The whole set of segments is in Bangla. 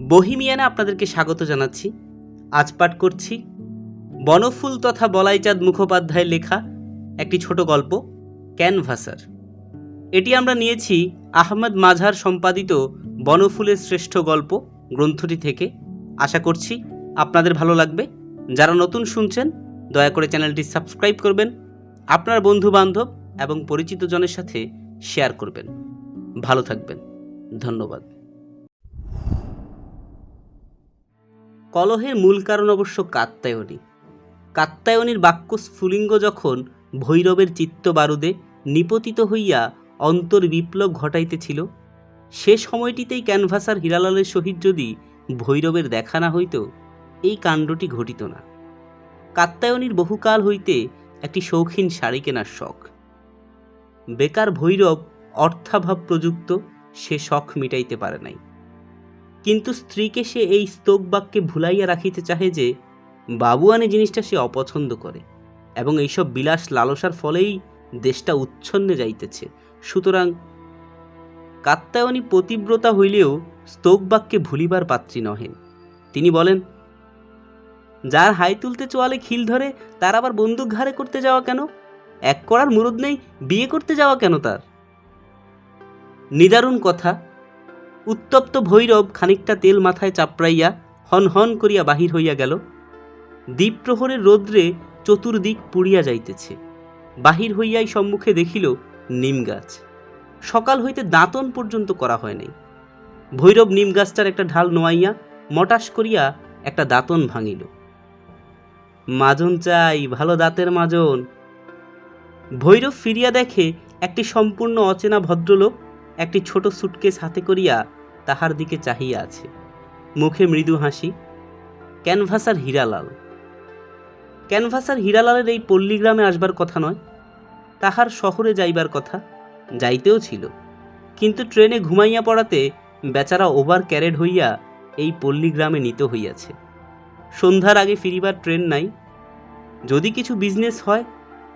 বহিমিয়ানে আপনাদেরকে স্বাগত জানাচ্ছি। আজ পাঠ করছি বনফুল তথা বলাইচাঁদ মুখোপাধ্যায়ের লেখা একটি ছোট গল্প, ক্যানভাসার। এটি আমরা নিয়েছি আহমদ মাঝার সম্পাদিত বনফুলের শ্রেষ্ঠ গল্প গ্রন্থটি থেকে। আশা করছি আপনাদের ভালো লাগবে। যারা নতুন শুনছেন, দয়া করে চ্যানেলটি সাবস্ক্রাইব করবেন, আপনার বন্ধু বান্ধব এবং পরিচিত জনের সাথে শেয়ার করবেন। ভালো থাকবেন। ধন্যবাদ। কলহের মূল কারণ অবশ্য কাত্তায়নী কাত্তায়নীর বাক্য স্ফুলিঙ্গ যখন ভৈরবের চিত্ত বারুদে নিপতিত হইয়া অন্তর বিপ্লব ঘটাইতেছিল, সে সময়টিতেই ক্যানভাসার হীরালালের সহিত যদি ভৈরবের দেখা না হইত, এই কাণ্ডটি ঘটিত না। কাত্তায়নীর বহুকাল হইতে একটি শৌখিন শাড়ি কেনার শখ। বেকার ভৈরব অর্থাভাব প্রযুক্ত, সে শখ মিটাইতে পারে নাই। কিন্তু স্ত্রীকে সে এই স্তোক বাক্যে ভুলাইয়া রাখিতে চাহে যে, বাবুয়ানি জিনিসটা সে অপছন্দ করে এবং এইসব বিলাস লালসার ফলেই দেশটা উচ্ছন্নে যাইতেছে। সুতরাং কাত্তায়নী পতিব্রতা হইলেও স্তোক বাক্যে ভুলিবার পাত্রী নহেন। তিনি বলেন, যার হাই তুলতে চোয়ালে খিল ধরে, তার আবার বন্দুক ঘাড়ে করতে যাওয়া কেন? এক করার মুরদ নেই, বিয়ে করতে যাওয়া কেন তার? নিদারুণ কথা উত্তপ্ত ভৈরব খানিকটা তেল মাথায় চাপড়াইয়া হন হন করিয়া বাহির হইয়া গেল। দ্বীপ্রহরের রৌদ্রে চতুর্দিক পুড়িয়া যাইতেছে। বাহির হইয়াই সম্মুখে দেখিল নিম গাছ। সকাল হইতে দাঁতন পর্যন্ত করা হয় নাই। ভৈরব নিম গাছটার একটা ঢাল নোয়াইয়া মটাস করিয়া একটা দাঁতন ভাঙিল। মাজন চাই, ভালো দাঁতের মাজন। ভৈরব ফিরিয়া দেখে একটি সম্পূর্ণ অচেনা ভদ্রলোক একটি ছোট সুটকেস হাতে করিয়া তাহার দিকে চাহিয়া আছে। মুখে মৃদু হাসি, ক্যানভাসার হীরালাল। ক্যানভাসার হীরালালের এই পল্লীগ্রামে আসবার কথা নয়। তাহার শহরে যাইবার কথা যাইতেও ছিল। কিন্তু ট্রেনে ঘুমাইয়া পড়াতে বেচারা ওভার ক্যারেড হইয়া এই পল্লীগ্রামে নিত হইয়াছে। সন্ধ্যার আগে ফিরিবার ট্রেন নাই। যদি কিছু বিজনেস হয়,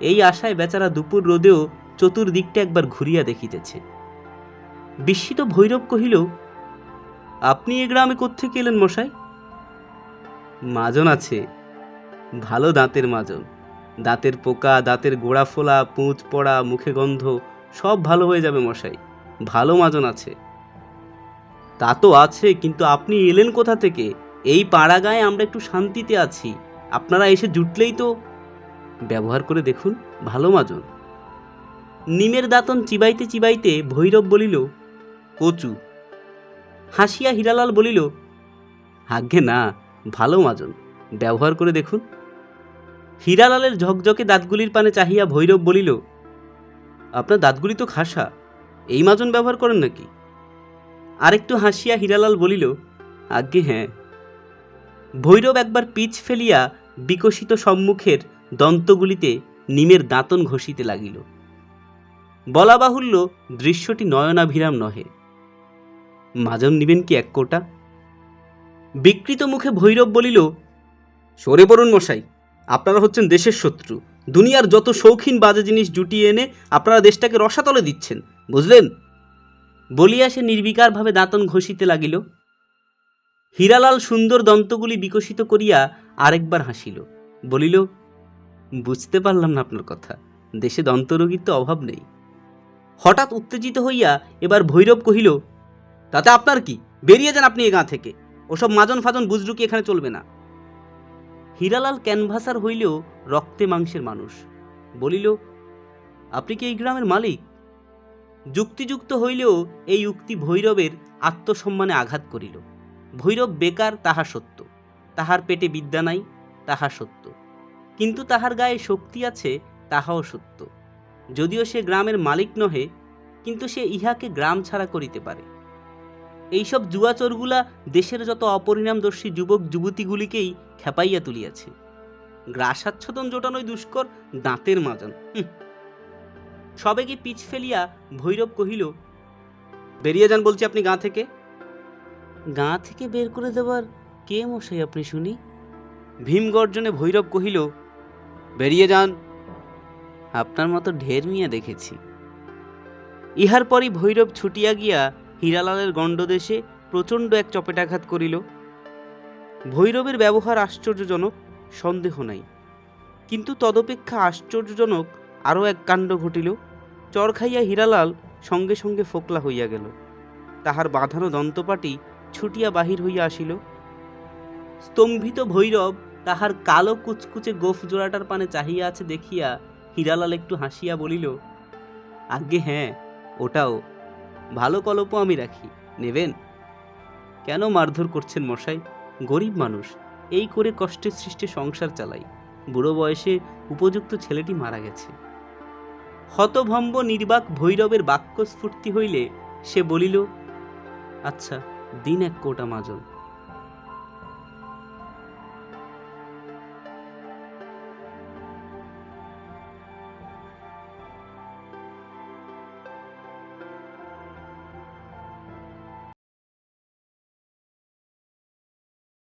এই আশায় বেচারা দুপুর রোদেও চতুর্দিকটা একবার ঘুরিয়া দেখিতেছে। বিস্মিত ভৈরব কহিল আপনি এ গ্রামে কোত্থেকে এলেন মশাই? মাজন আছে, ভালো দাঁতের মাজন। দাঁতের পোকা, দাঁতের গোড়া ফোলা পুঁচ পড়া, মুখে গন্ধ, সব ভালো হয়ে যাবে মশাই, ভালো মাজন আছে। তা তো আছে, কিন্তু আপনি এলেন কোথা থেকে? এই পাড়া গায়ে আমরা একটু শান্তিতে আছি, আপনারা এসে জুটলেই তো। ব্যবহার করে দেখুন, ভালো মাজন। নিমের দাঁতন চিবাইতে চিবাইতে ভৈরব বলিল, কচু হাসিয়া হীরালাল বলিল, আজ্ঞে না, ভালো মাজন, ব্যবহার করে দেখুন। হীরালালের ঝকঝকে দাঁতগুলির পানে চাহিয়া ভৈরব বলিল, আপনার দাঁতগুলি তো খাসা, এই মাজন ব্যবহার করেন নাকি? আরেকটু হাসিয়া হীরালাল বলিল, আজ্ঞে হ্যাঁ। ভৈরব একবার পিচ ফেলিয়া বিকশিত সম্মুখের দন্তগুলিতে নিমের দাঁতন ঘষিতে লাগিল। বলা বাহুল্য দৃশ্যটি নয়নাভিরাম নহে। মাজন নিবেন কি এক কোটা? বিকৃত মুখে ভৈরব বলিল, সরে পড়ুন মশাই, আপনারা হচ্ছেন দেশের শত্রু। দুনিয়ার যত শৌখিন বাজে জিনিস জুটিয়ে এনে আপনারা দেশটাকে রসাতলে দিচ্ছেন, বুঝলেন? বলিয়া সে নির্বিকারভাবে দাঁতন ঘষিতে লাগিল। হীরালাল সুন্দর দন্তগুলি বিকশিত করিয়া আরেকবার হাসিল, বলিল, বুঝতে পারলাম না আপনার কথা, দেশে দন্তরোগীর তো অভাব নেই। হঠাৎ উত্তেজিত হইয়া এবার ভৈরব কহিল তাতে আপনার কি? বেরিয়ে যান আপনি এ গাঁ থেকে। ওসব মাজন ফাজন বুজরুকি এখানে চলবে না। হীরালাল ক্যানভাসার হইলেও রক্তে মাংসের মানুষ। বলিল, আপনি কি এই গ্রামের মালিক? যুক্তিযুক্ত হইলেও এই উক্তি ভৈরবের আত্মসম্মানে আঘাত করিল। ভৈরব বেকার, তাহা সত্য। তাহার পেটে বিদ্যা নাই, তাহা সত্য। কিন্তু তাহার গায়ে শক্তি আছে, তাহাও সত্য। যদিও সে গ্রামের মালিক নহে, কিন্তু সে ইহাকে গ্রাম ছাড়া করিতে পারে। এইসব জুয়াচোরগুলা দেশের যত অপরিণামদর্শী যুবক যুবতীগুলিকেই খেপাইয়া তুলিয়াছে। গ্রাসাচ্ছদন জোটানোই দুষ্কর দাঁতের মাজন। সবেগে পিছ ফেলিয়া ভৈরব কহিল বেরিয়ে যান বলছি আপনি গাঁ থেকে। গাঁ থেকে বের করে দেবার কে মশাই আপনি শুনি? ভীম গর্জনে ভৈরব কহিল বেরিয়ে যান। আপনার মতো ঢের মিয়া দেখেছি। ইহার পরই ভৈরব ছুটিয়া গিয়া হীরালালের গণ্ডদেশে প্রচণ্ড এক চপেটাঘাত করিল। ভৈরবের ব্যবহার আশ্চর্যজনক, সন্দেহ নাই। কিন্তু তদপেক্ষা আশ্চর্যজনক আরও এক কাণ্ড ঘটিল। চর খাইয়া হীরালাল সঙ্গে সঙ্গে ফোকলা হইয়া গেল। তাহার বাঁধানো দন্তপাটি ছুটিয়া বাহির হইয়া আসিল। স্তম্ভিত ভৈরব তাহার কালো কুচকুচে গোফ জোড়াটার পানে চাহিয়া আছে দেখিয়া হীরালাল একটু হাসিয়া বলিল আগে হ্যাঁ ওটাও। ভালো কলপও আমি রাখি। নেবেন? কেন মারধর করছেন মশাই? গরিব মানুষ, এই করে কষ্টের সৃষ্টি সংসার চালাই। বুড়ো বয়সে উপযুক্ত ছেলেটি মারা গেছে। হতভম্ব নির্বাক ভৈরবের বাক্যস্ফূর্তি হইলে সে বলিল আচ্ছা দিন এক কোটা মাজন।